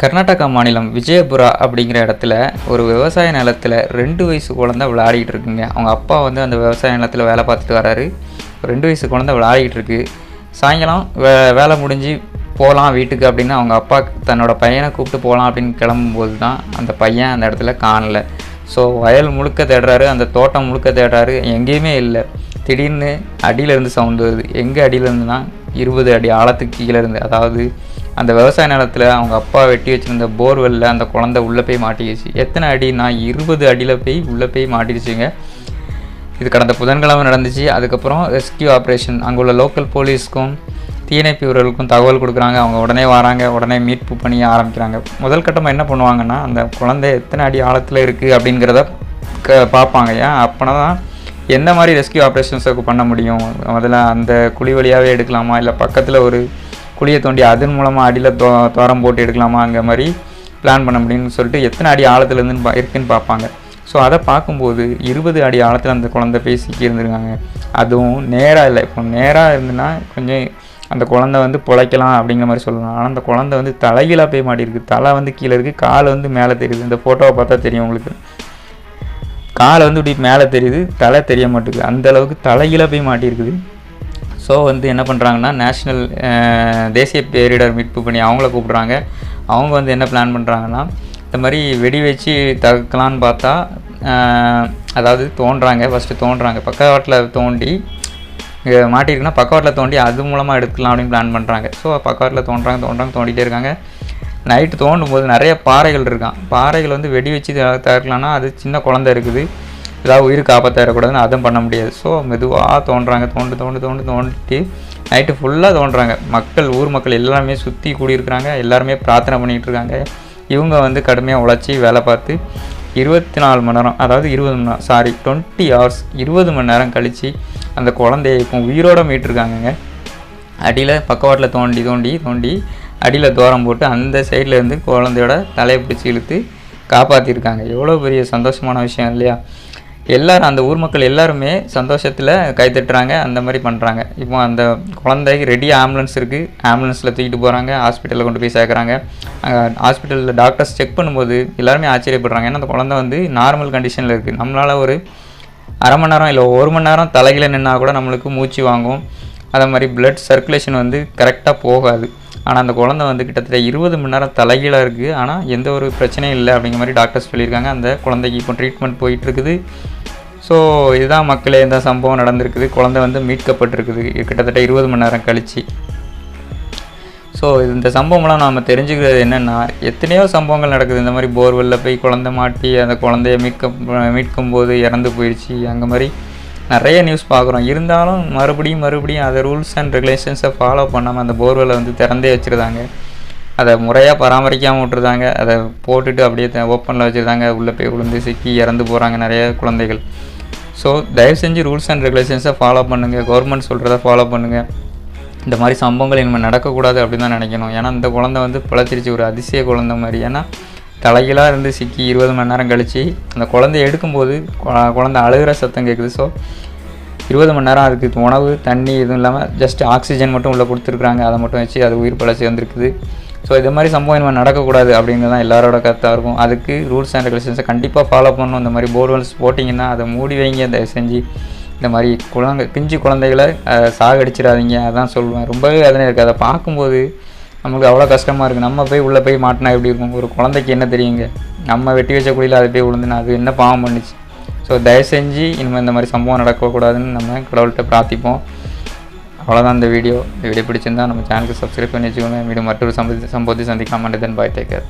கர்நாடகா மாநிலம் விஜயபுரா அப்படிங்கிற இடத்துல ஒரு விவசாய நிலத்தில் ரெண்டு வயசு குழந்தை விளையாடிட்டு இருக்குங்க. அவங்க அப்பா வந்து அந்த விவசாய நிலத்தில் வேலை பார்த்துட்டு வராரு. ரெண்டு வயசு குழந்தை விளையாடிட்டு இருக்கு. சாயங்காலம் வே வேலை முடிஞ்சு போகலாம் வீட்டுக்கு அப்படின்னு அவங்க அப்பா தன்னோட பையனை கூப்பிட்டு போகலாம் அப்படின்னு கிளம்பும்போது தான் அந்த பையன் அந்த இடத்துல காணல. ஸோ வயல் முழுக்க தேடுறாரு அந்த தோட்டம் முழுக்க தேடுறாரு எங்கேயுமே இல்லை. திடீர்னு அடியிலேருந்து சவுண்டு வருது. எங்கே அடியிலேருந்துனா இருபது அடி ஆழத்துக்கு கீழே இருந்து அதாவது அந்த விவசாய நிலத்தில் அவங்க அப்பா வெட்டி வச்சுருந்த போர்வெல்லில் அந்த குழந்தை உள்ளே போய் மாட்டிக்கிச்சு. எத்தனை அடி? நான் இருபது அடியில் போய் உள்ளே போய் மாட்டிடுச்சுங்க இது கடந்த புதன்கிழமை நடந்துச்சு. அதுக்கப்புறம் ரெஸ்கியூ ஆப்ரேஷன். அங்கே உள்ள லோக்கல் போலீஸ்க்கும் தீயணைப்பு வீரர்களுக்கும் தகவல் கொடுக்குறாங்க. அவங்க உடனே வராங்க. உடனே மீட்பு பணியை ஆரம்பிக்கிறாங்க. முதல் கட்டமாக என்ன பண்ணுவாங்கன்னா அந்த குழந்தை எத்தனை அடி ஆழத்தில் இருக்குது அப்படிங்கிறத க பார்ப்பாங்க. ஏன்? அப்போனா தான் எந்த மாதிரி ரெஸ்கியூ ஆப்ரேஷன்ஸுக்கு பண்ண முடியும்? முதல்ல அந்த குழி வழியாகவே எடுக்கலாமா? இல்லை பக்கத்தில் ஒரு குழியை தோண்டி அதன் மூலமாக அடியில் தோ தோரம் போட்டு எடுக்கலாமா அங்கே மாதிரி பிளான் பண்ண முடியும்னு சொல்லிட்டு எத்தனை அடி ஆழத்தில் இருந்து பா இருக்குன்னு பார்ப்பாங்க. ஸோ அதை பார்க்கும்போது இருபது அடி ஆழத்தில் அந்த குழந்தை போய் சிக்கி இருந்திருக்காங்க. அதுவும் நேராக இல்லை. இப்போ நேராக இருந்துன்னா கொஞ்சம் அந்த குழந்தை வந்து பிழைக்கலாம் அப்படிங்கிற மாதிரி சொல்லலாம். ஆனால் அந்த குழந்தை வந்து தலைகீழாக போய் மாட்டிருக்கு தலை வந்து கீழே இருக்குது கால் வந்து மேலே தெரியுது. இந்த ஃபோட்டோவை பார்த்தா தெரியும் உங்களுக்கு. காலை வந்து இப்படி மேலே தெரியுது. தலை தெரிய மாட்டேங்குது. அந்த அளவுக்கு தலைகீழாக போய் மாட்டியிருக்குது. ஸோ வந்து என்ன பண்ணுறாங்கன்னா நேஷ்னல் தேசிய பேரிடர் மீட்பு பணி அவங்கள கூப்பிட்றாங்க. அவங்க வந்து என்ன பிளான் பண்ணுறாங்கன்னா இந்த மாதிரி வெடி வச்சு தடுக்கலான்னு பார்த்தா அதாவது தோன்றாங்க ஃபஸ்ட்டு தோன்றாங்க. பக்கவாட்டில் தோண்டி இங்கே மாட்டிருக்குன்னா பக்கவாட்டில் தோண்டி அது மூலமாக எடுக்கலாம் அப்படின்னு பிளான் பண்ணுறாங்க ஸோ பக்கவாட்டில் தோன்றாங்க தோன்றாங்க தோண்டிகிட்டே இருக்காங்க. நைட்டு தோண்டும் போது நிறைய பாறைகள் இருக்கான். பாறைகள் வந்து வெடி வச்சு தகர்க்கலான்னா அது சின்ன குழந்தை இருக்குது. ஏதாவது உயிர் காப்பாற்றிடக்கூடாதுன்னு அதுவும் பண்ண முடியாது. ஸோ மெதுவாக தோன்றாங்க. தோண்டு தோண்டு தோண்டு தோண்டிட்டு நைட்டு ஃபுல்லாக தோன்றாங்க. மக்கள் ஊர் மக்கள் எல்லாருமே சுற்றி கூடியிருக்கிறாங்க. எல்லாருமே பிரார்த்தனை பண்ணிகிட்டு இருக்காங்க இவங்க வந்து கடுமையாக உழைச்சி வேலை பார்த்து இருபத்தி நாலு மணி நேரம் அதாவது இருபது மணி நேரம் சாரி டுவெண்ட்டி ஹவர்ஸ் இருபது மணி நேரம் கழித்து அந்த குழந்தைய இப்போ உயிரோட மீட்டிருக்காங்கங்க. அடியில் பக்கவாட்டில் தோண்டி தோண்டி தோண்டி அடியில் தூரம் போட்டு அந்த சைடில் இருந்து குழந்தையோட தலையை பிடிச்சி இழுத்து காப்பாற்றிருக்காங்க எவ்வளோ பெரிய சந்தோஷமான விஷயம் இல்லையா? எல்லோரும் அந்த ஊர் மக்கள் எல்லாருமே சந்தோஷத்தில் கைத்தட்டுறாங்க அந்த மாதிரி பண்ணுறாங்க இப்போ அந்த குழந்தைக்கு ரெடி ஆம்புலன்ஸ் இருக்குது ஆம்புலன்ஸில் தூக்கிட்டு போகிறாங்க ஹாஸ்பிட்டலில் கொண்டு போய் சேர்க்குறாங்க. ஹாஸ்பிட்டலில் டாக்டர்ஸ் செக் பண்ணும்போது எல்லாருமே ஆச்சரியப்படுறாங்க. ஏன்னா அந்த குழந்தை வந்து நார்மல் கண்டிஷனில் இருக்குது நம்மளால் ஒரு அரை மணி நேரம் இல்லை ஒரு மணி நேரம் தலைகீழ நின்னா கூட நம்மளுக்கு மூச்சு வாங்கும். அதே மாதிரி பிளட் சர்க்குலேஷன் வந்து கரெக்டாக போகாது. ஆனால் அந்த குழந்தை வந்து கிட்டத்தட்ட இருபது மணி நேரம் தலைகீழாக இருக்குது ஆனால் எந்த ஒரு பிரச்சனையும் இல்லை அப்படிங்கிற மாதிரி டாக்டர்ஸ் சொல்லியிருக்காங்க. அந்த குழந்தைக்கு இப்போ ட்ரீட்மெண்ட் போயிட்டுருக்குது ஸோ இதுதான் மக்களே இந்த சம்பவம் நடந்திருக்குது. குழந்தை வந்து மீட்கப்பட்டிருக்குது. கிட்டத்தட்ட இருபது மணி நேரம் கழிச்சு. ஸோ இந்த சம்பவம்லாம் நாம் தெரிஞ்சுக்கிறது என்னென்னா எத்தனையோ சம்பவங்கள் நடக்குது. இந்த மாதிரி போர்வெல்ல போய் குழந்தை மாட்டி அந்த குழந்தைய மீட்க மீட்கும் போது இறந்து போயிடுச்சு அந்த மாதிரி நிறைய நியூஸ் பார்க்குறோம். இருந்தாலும் மறுபடியும் மறுபடியும் அதை ரூல்ஸ் அண்ட் ரெகுலேஷன்ஸை ஃபாலோ பண்ணாமல் அந்த போர்வெல்லை வந்து திறந்தே வச்சுருந்தாங்க. அதை முறையாக பராமரிக்காமல் விட்டுருந்தாங்க. அதை போட்டுட்டு அப்படியே ஓப்பனில் வச்சுருந்தாங்க. உள்ளே போய் விழுந்து சிக்கி இறந்து போகிறாங்க நிறைய குழந்தைகள். ஸோ தயவு செஞ்சு ரூல்ஸ் அண்ட் ரெகுலேஷன்ஸை ஃபாலோ பண்ணுங்கள் கவர்மெண்ட் சொல்கிறத ஃபாலோ பண்ணுங்கள் இந்த மாதிரி சம்பவங்கள் இனிமேல் நடக்கக்கூடாது அப்படின்னு தான் நினைக்கணும். ஏன்னா இந்த குழந்தை வந்து பிழைச்சிருச்சு ஒரு அதிசய குழந்தை மாதிரி. ஏன்னா தலைகளாக இருந்து சிக்கி இருபது மணி நேரம் கழித்து அந்த குழந்தைய எடுக்கும்போது குழந்தை அழுகிற சத்தம் கேட்குது ஸோ இருபது மணி நேரம் அதுக்கு உணவு தண்ணி எதுவும் இல்லாமல் ஜஸ்ட் ஆக்சிஜன் மட்டும் உள்ளே கொடுத்துருக்குறாங்க. அதை மட்டும் வச்சு அது உயிர் பழச்சி வந்திருக்குது. ஸோ இது மாதிரி சம்பவம் இனிமேல் நடக்கக்கூடாது அப்படிங்கிறது தான் எல்லாரோட கருத்தாக இருக்கும். அதுக்கு ரூல்ஸ் அண்ட் ரெகுலேஷன்ஸை கண்டிப்பாக ஃபாலோ பண்ணணும். இந்த மாதிரி போர்வெல்ஸ் போட்டிங்கன்னா அதை மூடி வைங்க தயவு செஞ்சு. இந்த மாதிரி குழந்தை பிஞ்சு குழந்தைகளை சாகடிச்சிடாதீங்க. அதான் சொல்லுவேன். ரொம்பவே வேதனை இருக்குது அதை பார்க்கும்போது நமக்கு அவ்வளோ கஷ்டமாக இருக்குது நம்ம போய் உள்ளே போய் மாட்டினா எப்படி இருக்கும்? ஒரு குழந்தைக்கு என்ன தெரியுங்க? நம்ம வெட்டி வச்ச குழியில் அது போய் விழுந்துனா அது என்ன பாவம் பண்ணுச்சு? ஸோ தயவு செஞ்சு இனிமேல் இந்த மாதிரி சம்பவம் நடக்கக்கூடாதுன்னு நம்ம கடவுள்கிட்ட பிரார்த்திப்போம். அவ்வளோதான் இந்த வீடியோ. இந்த வீடியோ பிடிச்சிருந்தா நம்ம சேனலுக்கு சப்ஸ்கிரைப் பண்ணி வச்சுக்கோங்க. மீண்டும் மற்றொரு சம்பவத்தை சம்பவத்தை சந்திக்கலாம். தென் பாய் டேக்கர்